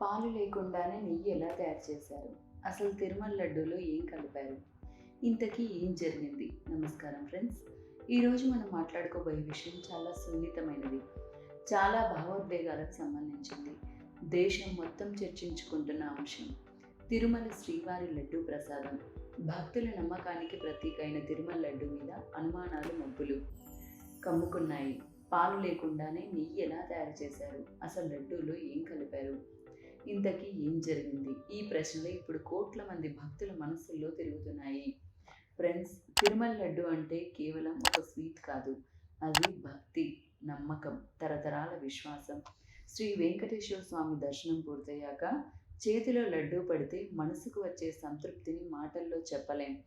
పాలు లేకుండానే నెయ్యి ఎలా తయారు చేశారు? అసలు తిరుమల లడ్డూలో ఏం కలిపారు? ఇంతకీ ఏం జరిగింది? నమస్కారం ఫ్రెండ్స్. ఈరోజు మనం మాట్లాడుకోబోయే విషయం చాలా సున్నితమైనది. చాలా భావోద్వేగాలకు సంబంధించింది. దేశం మొత్తం చర్చించుకుంటున్న అంశం తిరుమల శ్రీవారి లడ్డూ ప్రసాదం. భక్తుల నమ్మకానికి ప్రతీక అయిన తిరుమల లడ్డు మీద అనుమానాలు మబ్బులు కమ్ముకున్నాయి. పాలు లేకుండానే నెయ్యి ఎలా తయారు చేశారు? అసలు లడ్డూలో ఏం కలిపారు? ఇంతకీ ఏం జరిగింది? ఈ ప్రశ్నలు ఇప్పుడు కోట్ల మంది భక్తుల మనసుల్లో తిరుగుతున్నాయి. ఫ్రెండ్స్ తిరుమల లడ్డు అంటే కేవలం ఒక స్వీట్ కాదు. అది భక్తి నమ్మకం తరతరాల విశ్వాసం. శ్రీ వెంకటేశ్వర స్వామి దర్శనం పూర్తయ్యాక చేతిలో లడ్డూ పడితే మనసుకు వచ్చే సంతృప్తిని మాటల్లో చెప్పలేం.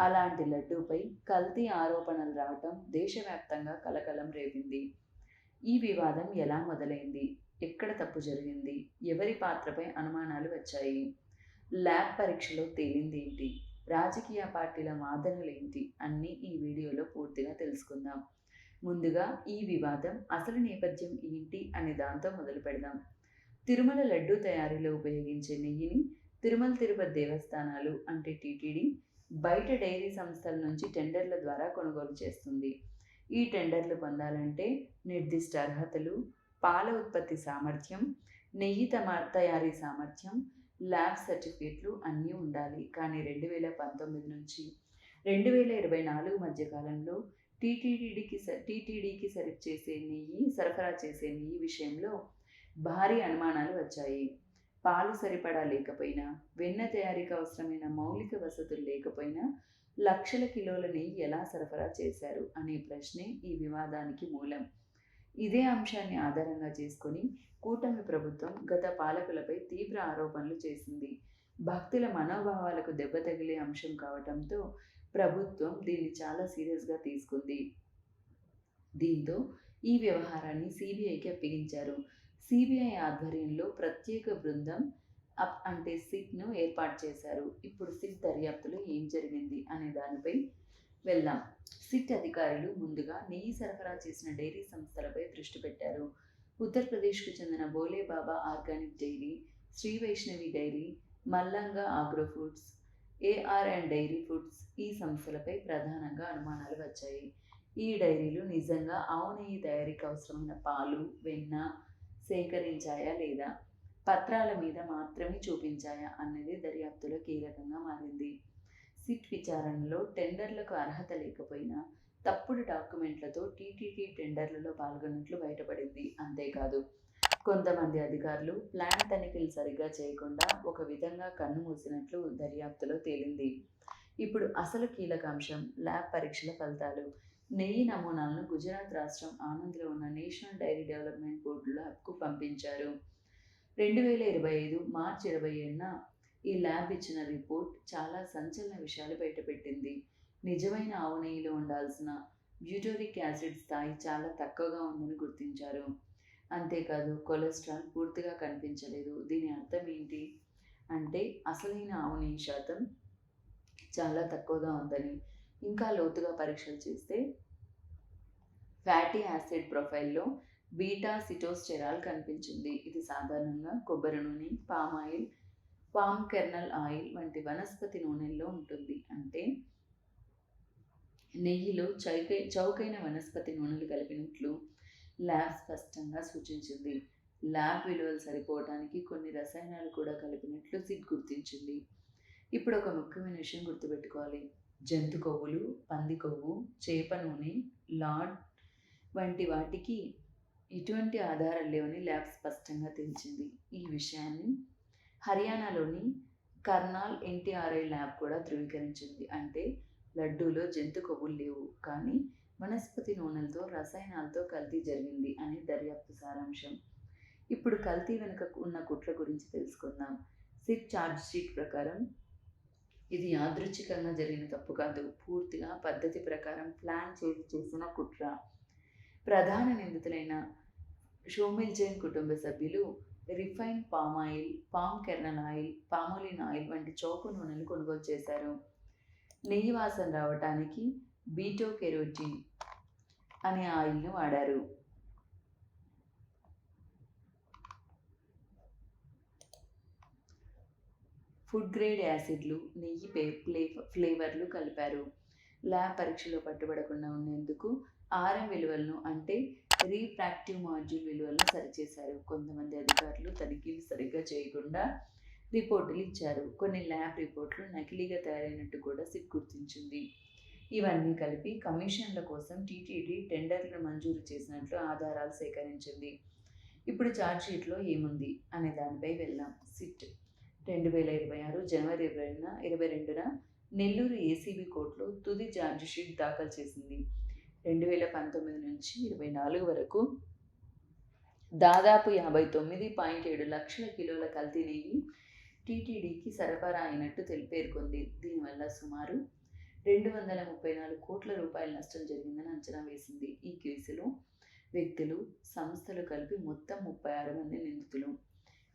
అలాంటి లడ్డూపై కల్తీ ఆరోపణలు రావటం దేశవ్యాప్తంగా కలకలం రేపింది. ఈ వివాదం ఎలా మొదలైంది? ఎక్కడ తప్పు జరిగింది? ఎవరి పాత్రపై అనుమానాలు వచ్చాయి? ల్యాబ్ పరీక్షలో తేలింది ఏంటి రాజకీయ పార్టీల వాదనలు ఏంటి అన్నీ ఈ వీడియోలో పూర్తిగా తెలుసుకుందాం. ముందుగా ఈ వివాదం అసలు నేపథ్యం ఏంటి అనే దాంతో మొదలు పెడదాం. తిరుమల లడ్డు తయారీలో ఉపయోగించే నెయ్యిని తిరుమల తిరుపతి దేవస్థానాలు అంటే టీటీడీ బయట డైరీ సంస్థల నుంచి టెండర్ల ద్వారా కొనుగోలు చేస్తుంది. ఈ టెండర్లు పొందాలంటే నిర్దిష్ట అర్హతలు పాల ఉత్పత్తి సామర్థ్యం నెయ్యి తమ తయారీ సామర్థ్యం ల్యాబ్ సర్టిఫికేట్లు అన్నీ ఉండాలి. కానీ రెండు వేల పంతొమ్మిది నుంచి రెండు వేల ఇరవై నాలుగు మధ్య కాలంలో టీటీడీకి టీటీడీకి సరి చేసే నెయ్యి సరఫరా చేసే నెయ్యి విషయంలో భారీ అనుమానాలు వచ్చాయి. పాలు సరిపడా లేకపోయినా వెన్న తయారీకి అవసరమైన మౌలిక వసతులు లేకపోయినా లక్షల కిలోల నెయ్యి ఎలా సరఫరా చేశారు అనే ప్రశ్నే ఈ వివాదానికి మూలం. ఇదే అంశాన్ని ఆధారంగా చేసుకొని కూటమి ప్రభుత్వం గత పాలకులపై తీవ్ర ఆరోపణలు చేసింది. భక్తుల మనోభావాలకు దెబ్బ తగిలే అంశం కావడంతో ప్రభుత్వం దీన్ని చాలా సీరియస్గా తీసుకుంది. దీంతో ఈ వ్యవహారాన్ని సిబిఐకి అప్పగించారు. సిబిఐ ఆధ్వర్యంలో ప్రత్యేక బృందం అప్ అంటే సిట్ను ఏర్పాటు చేశారు. ఇప్పుడు సిట్ దర్యాప్తులో ఏం జరిగింది అనే దానిపై వెళ్దాం. సిట్ అధికారులు ముందుగా నెయ్యి సరఫరా చేసిన డైరీ సంస్థలపై దృష్టి పెట్టారు. ఉత్తరప్రదేశ్కు చెందిన Bhole Baba organic dairy Shri Vaishnavi dairy మల్లంగా agro foods AR and dairy foods ఈ సంస్థలపై ప్రధానంగా అనుమానాలు వచ్చాయి. ఈ డైరీలు నిజంగా ఆవు నెయ్యి తయారీకి అవసరమైన పాలు వెన్న సేకరించాయా లేదా పత్రాల మీద మాత్రమే చూపించాయా అన్నది దర్యాప్తులో కీలకంగా మారింది. సిట్ విచారణలో టెండర్లకు అర్హత లేకపోయినా తప్పుడు డాక్యుమెంట్లతో టీటీడీ టెండర్లలో పాల్గొన్నట్లు బయటపడింది. అంతేకాదు కొంతమంది అధికారులు ప్లాన్ తనిఖీలు సరిగ్గా చేయకుండా ఒక విధంగా కన్ను మూసినట్లు దర్యాప్తులో తేలింది. ఇప్పుడు అసలు కీలక అంశం ల్యాబ్ పరీక్షల ఫలితాలు. నెయ్యి నమూనాలను గుజరాత్ రాష్ట్రం ఆనంద్లో ఉన్న నేషనల్ డైరీ డెవలప్మెంట్ బోర్డు ల్యాబ్కు పంపించారు. రెండు వేల ఇరవై ఐదు మార్చి ఇరవై ఏడున ఈ ల్యాబ్ ఇచ్చిన రిపోర్ట్ చాలా సంచలన విషయాలు బయటపెట్టింది. నిజమైన ఆవు నెయ్యిలో ఉండాల్సిన బ్యూటోరిక్ యాసిడ్ స్థాయి చాలా తక్కువగా ఉందని గుర్తించారు. అంతేకాదు కొలెస్ట్రాల్ పూర్తిగా కనిపించలేదు. దీని అర్థం ఏంటి? అంటే అసలైన ఆవు నెయ్యి శాతం చాలా తక్కువగా ఉందని. ఇంకా లోతుగా పరీక్షలు చేస్తే ఫ్యాటీ యాసిడ్ ప్రొఫైల్లో బీటా సిటోస్టెరాల్ కనిపించింది. ఇది సాధారణంగా కొబ్బరి నూనె పామాయిల్ పామ్ కెర్నల్ ఆయిల్ వంటి వనస్పతి నూనెల్లో ఉంటుంది. అంటే నెయ్యిలో చౌకై చౌకైన వనస్పతి నూనెలు కలిపినట్లు ల్యాబ్ స్పష్టంగా సూచించింది. ల్యాబ్ విలువలు సరిపోవడానికి కొన్ని రసాయనాలు కూడా కలిపినట్లు సిట్ గుర్తించింది. ఇప్పుడు ఒక ముఖ్యమైన విషయం గుర్తుపెట్టుకోవాలి. జంతు కొవ్వులు పంది కొవ్వు చేప నూనె లాడ్ వంటి వాటికి ఎటువంటి ఆధారాలు లేవని ల్యాబ్ స్పష్టంగా తెలిసింది. ఈ విషయాన్ని హర్యానాలోని కర్నాల్ ఎన్టీఆర్ఐ ల్యాబ్ కూడా ధృవీకరించింది. అంటే లడ్డూలో జంతు కొవ్వులు లేవు. కానీ వనస్పతి నూనెలతో రసాయనాలతో కల్తీ జరిగింది అని దర్యాప్తు సారాంశం. ఇప్పుడు కల్తీ వెనుక ఉన్న కుట్ర గురించి తెలుసుకుందాం. సిట్ ఛార్జ్ షీట్ ప్రకారం ఇది యాదృచ్ఛికంగా జరిగిన తప్పు కాదు. పూర్తిగా పద్ధతి ప్రకారం ప్లాన్ చేసి చేసిన కుట్ర. ప్రధాన నిందితులైన షోమిల్ జైన్ కుటుంబ సభ్యులు refine palm oil palm kernel oil palmolein oil వంటి చౌక నూనెలు కొనుగోలు చేశారు. నెయ్యి వాసన రావటానికి బీటో కెరోటిన్ అనే ఆయిల్ను వాడారు. ఫుడ్ గ్రేడ్ యాసిడ్లు నెయ్యి పే ఫ్లేవర్లు కలిపారు. ల్యాబ్ పరీక్షలో పట్టుబడకుండా ఉండేందుకు ఆర్ఎం విలువలను అంటే రీప్రాక్టివ్ మాడ్యూల్ విలువలను సరిచేశారు. కొంతమంది అధికారులు తనిఖీలు సరిగ్గా చేయకుండా రిపోర్టులు ఇచ్చారు. కొన్ని ల్యాబ్ రిపోర్ట్లు నకిలీగా తయారైనట్టు కూడా సిట్ గుర్తించింది. ఇవన్నీ కలిపి కమిషన్ల కోసం టీటీడీ టెండర్లను మంజూరు చేసినట్లు ఆధారాలు సేకరించింది. ఇప్పుడు ఛార్జ్షీట్లో ఏముంది అనే దానిపై వెళ్దాం. సిట్ రెండు వేల ఇరవై ఆరు జనవరి ఇరవైన ఇరవై రెండున నెల్లూరు ఏసీబీ కోర్టులో తుది ఛార్జ్షీట్ దాఖలు చేసింది. రెండు వేల పంతొమ్మిది నుంచి ఇరవై నాలుగు వరకు దాదాపు యాభై తొమ్మిది పాయింట్ ఏడు లక్షల కిలోల కల్తీ నెయ్యి టీటీడీకి సరఫరా అయినట్టు తెలి పేర్కొంది. దీనివల్ల సుమారు రెండు వందల ముప్పై నాలుగు కోట్ల రూపాయల నష్టం జరిగిందని అంచనా వేసింది. ఈ కేసులో వ్యక్తులు సంస్థలు కలిపి మొత్తం ముప్పై ఆరు మంది నిందితులు.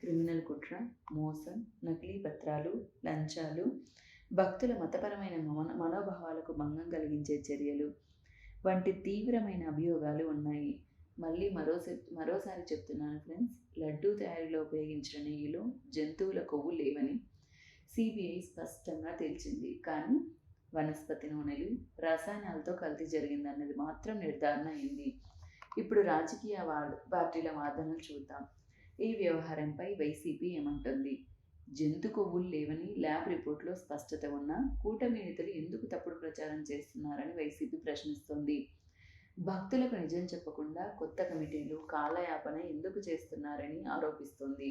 క్రిమినల్ కుట్ర మోసం నకిలీ పత్రాలు లంచాలు భక్తుల మతపరమైన మన మనోభావాలకు భంగం కలిగించే చర్యలు వంటి తీవ్రమైన అభియోగాలు ఉన్నాయి. మళ్ళీ మరో మరోసారి చెప్తున్నాను ఫ్రెండ్స్ లడ్డూ తయారీలో ఉపయోగించిన నెయ్యిలో జంతువుల కొవ్వు లేవని సిబిఐ స్పష్టంగా తేల్చింది. కానీ వనస్పతి నూనెలు రసాయనాలతో కల్తీ జరిగిందన్నది మాత్రం నిర్ధారణ అయింది. ఇప్పుడు రాజకీయ పార్టీల వాదనలు చూద్దాం. ఈ వ్యవహారంపై వైసీపీ ఏమంటుంది? జంతు కొవ్వులు లేవని ల్యాబ్ రిపోర్ట్లో స్పష్టత ఉన్న కూటమి నేతలు ఎందుకు తప్పుడు ప్రచారం చేస్తున్నారని వైసీపీ ప్రశ్నిస్తోంది. భక్తులకు నిజం చెప్పకుండా కొత్త కమిటీలు కాలయాపన ఎందుకు చేస్తున్నారని ఆరోపిస్తోంది.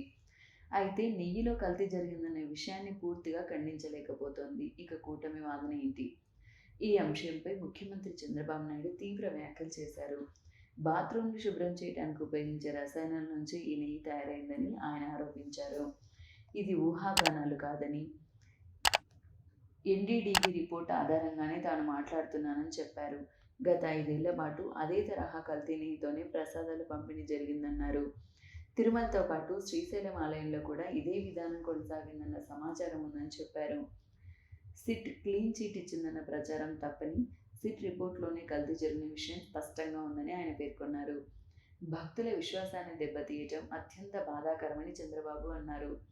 అయితే నెయ్యిలో కల్తీ జరిగిందనే విషయాన్ని పూర్తిగా ఖండించలేకపోతోంది ఇక కూటమి వాదన ఏంటి? ఈ అంశంపై ముఖ్యమంత్రి చంద్రబాబు నాయుడు తీవ్ర వ్యాఖ్యలు చేశారు. బాత్రూమ్లు శుభ్రం చేయడానికి ఉపయోగించే రసాయనాల నుంచి ఈ నెయ్యి తయారైందని ఆయన ఆరోపించారు. ఇది ఊహాగానాలు కాదని ఎన్డీడీబీ రిపోర్ట్ ఆధారంగానే తాను మాట్లాడుతున్నానని చెప్పారు. గత ఐదేళ్ళ పాటు అదే తరహా కల్తీనితోనే ప్రసాదాలు పంపిణీ జరిగిందన్నారు. తిరుమలతో పాటు శ్రీశైలం ఆలయంలో కూడా ఇదే విధానం కొనసాగిందన్న సమాచారం ఉందని చెప్పారు. సిట్ క్లీన్ చీట్ ఇచ్చిందన్న ప్రచారం తప్పని సిట్ రిపోర్ట్లోనే కల్తీ జరిగిన విషయం స్పష్టంగా ఉందని ఆయన పేర్కొన్నారు. భక్తుల విశ్వాసాన్ని దెబ్బతీయటం అత్యంత బాధాకరమని చంద్రబాబు అన్నారు.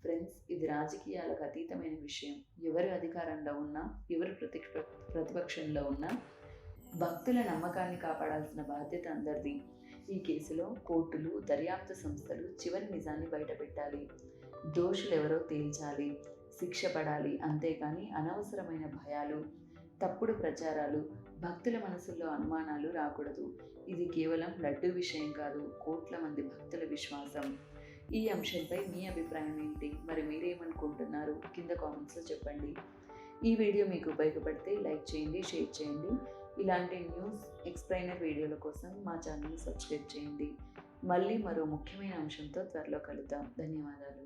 ఫ్రెండ్స్ ఇది రాజకీయాలకు అతీతమైన విషయం. ఎవరు అధికారంలో ఉన్నా ఎవరు ప్రతి ప్రతిపక్షంలో ఉన్నా భక్తుల నమ్మకాన్ని కాపాడాల్సిన బాధ్యత అందరిది. ఈ కేసులో కోర్టులు దర్యాప్తు సంస్థలు చివరి నిజాన్ని బయటపెట్టాలి. దోషులు ఎవరో తేల్చాలి. శిక్ష పడాలి. అంతేకాని అనవసరమైన భయాలు తప్పుడు ప్రచారాలు భక్తుల మనసుల్లో అనుమానాలు రాకూడదు. ఇది కేవలం లడ్డు విషయం కాదు కోట్ల మంది భక్తుల విశ్వాసం. ఈ అంశంపై మీ అభిప్రాయం ఏంటి? మరి మీరేమనుకుంటున్నారు? కింద కామెంట్స్లో చెప్పండి. ఈ వీడియో మీకు ఉపయోగపడితే లైక్ చేయండి షేర్ చేయండి. ఇలాంటి న్యూస్ ఎక్స్ప్లెయినర్ వీడియోల కోసం మా ఛానల్ని సబ్స్క్రైబ్ చేయండి. మళ్ళీ మరో ముఖ్యమైన అంశంతో త్వరలో కలుద్దాం. ధన్యవాదాలు.